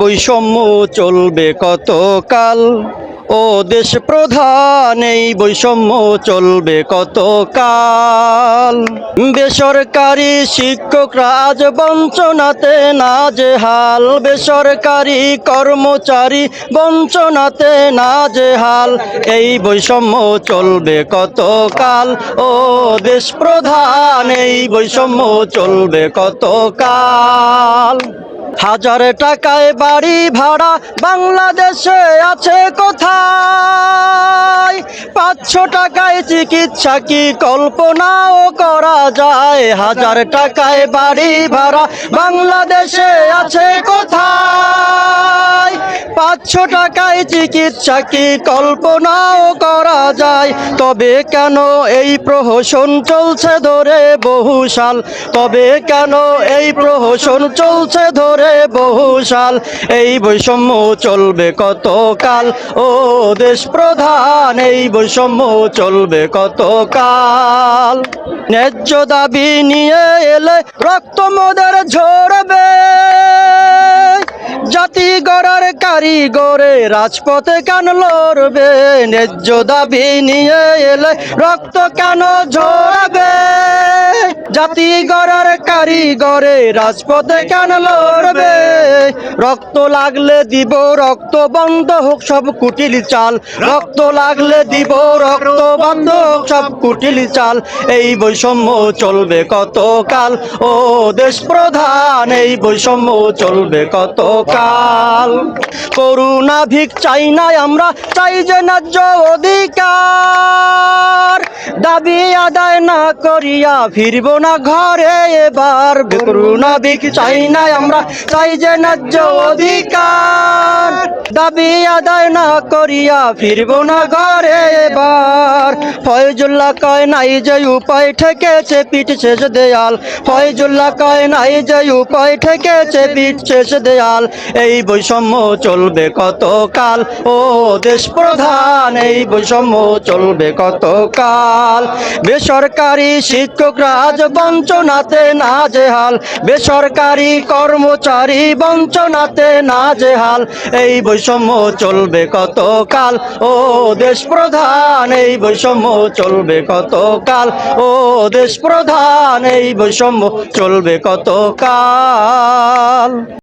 বৈষম্য চলবে কতকাল? ও দেশ প্রধান, এই বৈষম্য চলবে কতকাল? বেসরকারি শিক্ষকরা আজ বঞ্চনাতে নাজেহাল বেসরকারি কর্মচারী বঞ্চনাতে নাজেহাল এই বৈষম্য চলবে কতকাল? ও দেশ প্রধান, এই বৈষম্য চলবে কতকাল? হাজার টাকায় বাড়ি ভাড়া, বাংলাদেশে আছে কোথায়? পাঁচশো টাকায় চিকিৎসা কি কল্পনাও করা যায়? হাজার টাকায় বাড়ি ভাড়া, বাংলাদেশে আছে কোথায়? পাঁচশো টাকায় চিকিৎসা কি কল্পনাও করা যায়? তবে কেন এই প্রহসন চলছে ধরে বহু সাল? তবে কেন এই প্রহসন চলছে ধরে বহু সাল? এই বৈষম্য চলবে কতকাল? ও দেশ প্রধান, এই বৈষম্য চলবে কতকাল? ন্যায্য দাবি নিয়ে এলে রক্ত মোদের ঝরবে গড়ার কারিগরে রাজপথে কেন লড়বে, ন্যায্য দাবি নিয়ে এলে রক্ত কেন ঝরবে? জাতি গড়ার কারিগরে রাজপথে কেন লড়বে? রক্ত লাগলে দিব রক্ত বন্ধ হোক সব কুটিল চাল। রক্ত লাগলে দিব রক্ত বন্ধ হোক সব কুটিল চাল। এই বৈষম্য চলবে কতকাল? ও দেশ প্রধান এই বৈষম্য চলবে কতকাল? করুণা ভিক চাই নাই আমরা, চাই যে ন্যায্য অধিকার। দাবি আদায় না করিয়া ফিরব না ঘরে এবার। করুণা ভিক চাই নাই আমরা, চাই যে ন্যায্য অধিকার। দাবি আদায় না করিয়া ফিরব না ঘরে এবার। ফয়জুল্লাহ কয়, নাই যে উপায় ঠেকেছে পিঠ শেষ দেয়াল। ফয়জুল্লাহ কয়, নাই যে উপায় ঠেকেছে পিঠ শেষ দেয়াল। এই বৈষম্য চলবে কতকাল? ও দেশ প্রধান, এই বৈষম্য চলবে কতকাল? বেসরকারি শিক্ষকরা আজ বঞ্চনাতে নাজেহাল, বেসরকারি কর্মচারী বঞ্চনাতে না নাজেহাল, এই বৈষম্য চলবে কতকাল? ও দেশ প্রধান, এই বৈষম্য চলবে কতকাল? ও দেশ প্রধান, এই বৈষম্য চলবে কতকাল?